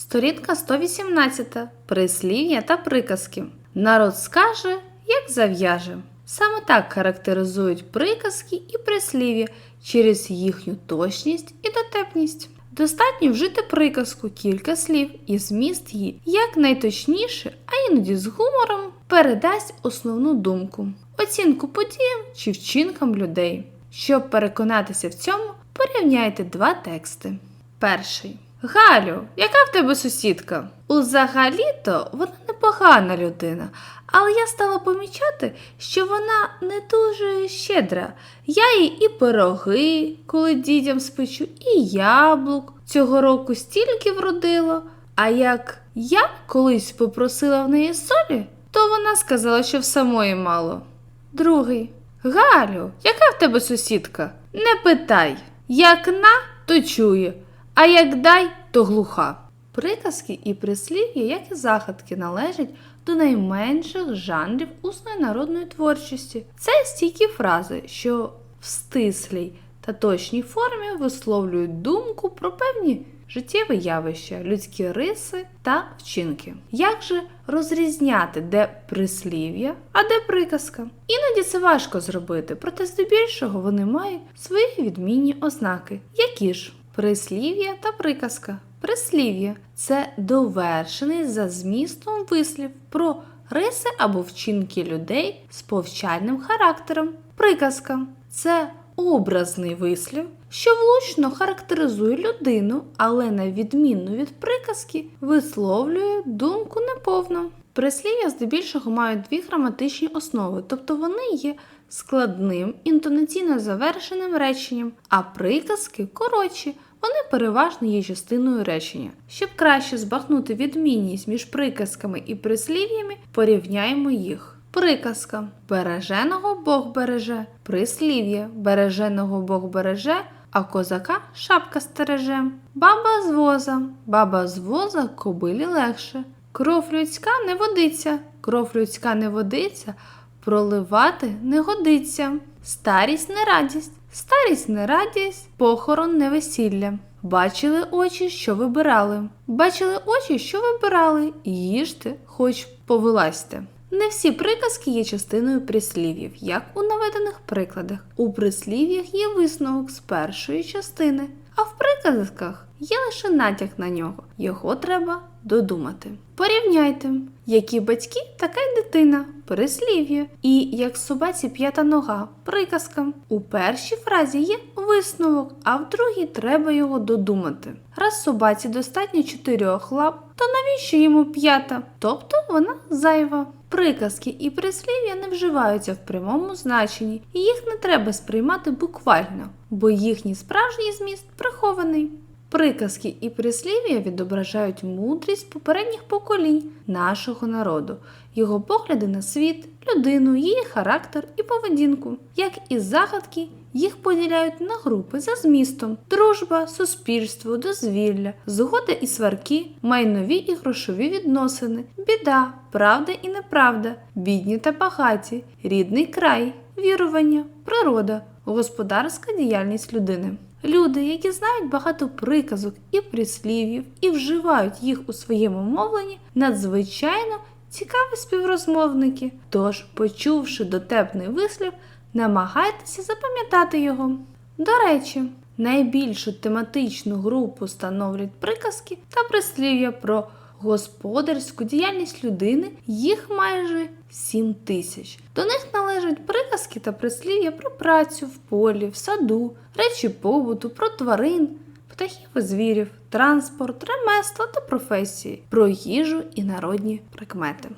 Сторінка 118. Прислів'я та приказки. Народ скаже, як зав'яже. Саме так характеризують приказки і прислів'я через їхню точність і дотепність. Достатньо вжити приказку кілька слів і зміст її якнайточніше, а іноді з гумором передасть основну думку, оцінку подіям чи вчинкам людей. Щоб переконатися в цьому, порівняйте два тексти. Перший. Галю, яка в тебе сусідка? Узагалі-то вона непогана людина, але я стала помічати, що вона не дуже щедра. Я їй і пироги, коли дітям спечу, і яблук цього року стільки вродило. А як я колись попросила в неї солі, то вона сказала, що в самої мало. Другий. Галю, яка в тебе сусідка? Не питай. Як на, то чує, а як дай, то глуха. Приказки і прислів'я, як і загадки, належать до найменших жанрів усної народної творчості. Це стійкі фрази, що в стислій та точній формі висловлюють думку про певні життєві явища, людські риси та вчинки. Як же розрізняти, де прислів'я, а де приказка? Іноді це важко зробити, проте здебільшого вони мають свої відмінні ознаки. Які ж? Прислів'я та приказка. Прислів'я це довершений за змістом вислів про риси або вчинки людей з повчальним характером. Приказка це образний вислів, що влучно характеризує людину, але на відміну від приказки висловлює думку неповно. Прислів'я здебільшого мають дві граматичні основи, тобто вони є складним інтонаційно завершеним реченням, а приказки коротші. Вони переважно є частиною речення. Щоб краще збагнути відмінність між приказками і прислів'ями, порівняємо їх. Приказка береженого Бог береже, прислів'я береженого Бог береже, а козака шапка стереже. Баба з воза, баба з воза кобилі легше. Кров людська не водиться, кров людська не водиться, проливати не годиться. Старість не радість, старість не радість, похорон не весілля. Бачили очі, що вибирали. Бачили очі, що вибирали, їжте, хоч повилазьте. Не всі приказки є частиною прислів'їв, як у наведених прикладах. У прислів'ях є висновок з першої частини, а в приказках є лише натяк на нього. Його треба додумати. Порівняйте, які батьки, така й дитина, прислів'я, і як собаці п'ята нога, приказка. У першій фразі є висновок, а в другій треба його додумати. Раз собаці достатньо чотирьох лап, то навіщо йому п'ята? Тобто вона зайва. Приказки і прислів'я не вживаються в прямому значенні, і їх не треба сприймати буквально, бо їхній справжній зміст прихований. Приказки і прислів'я відображають мудрість попередніх поколінь нашого народу, його погляди на світ, людину, її характер і поведінку. Як і загадки, їх поділяють на групи за змістом: дружба, суспільство, дозвілля, згоди і сварки, майнові і грошові відносини, біда, правда і неправда, бідні та багаті, рідний край, вірування, природа, господарська діяльність людини. Люди, які знають багато приказок і прислів'їв і вживають їх у своєму мовленні, надзвичайно цікаві співрозмовники. Тож, почувши дотепний вислів, намагайтеся запам'ятати його. До речі, найбільшу тематичну групу становлять приказки та прислів'я про господарську діяльність людини, їх майже 7 тисяч. До них належать приказки та прислів'я про працю в полі, в саду, речі побуту, про тварин, птахів і звірів, транспорт, ремесла та професії, про їжу і народні прикмети.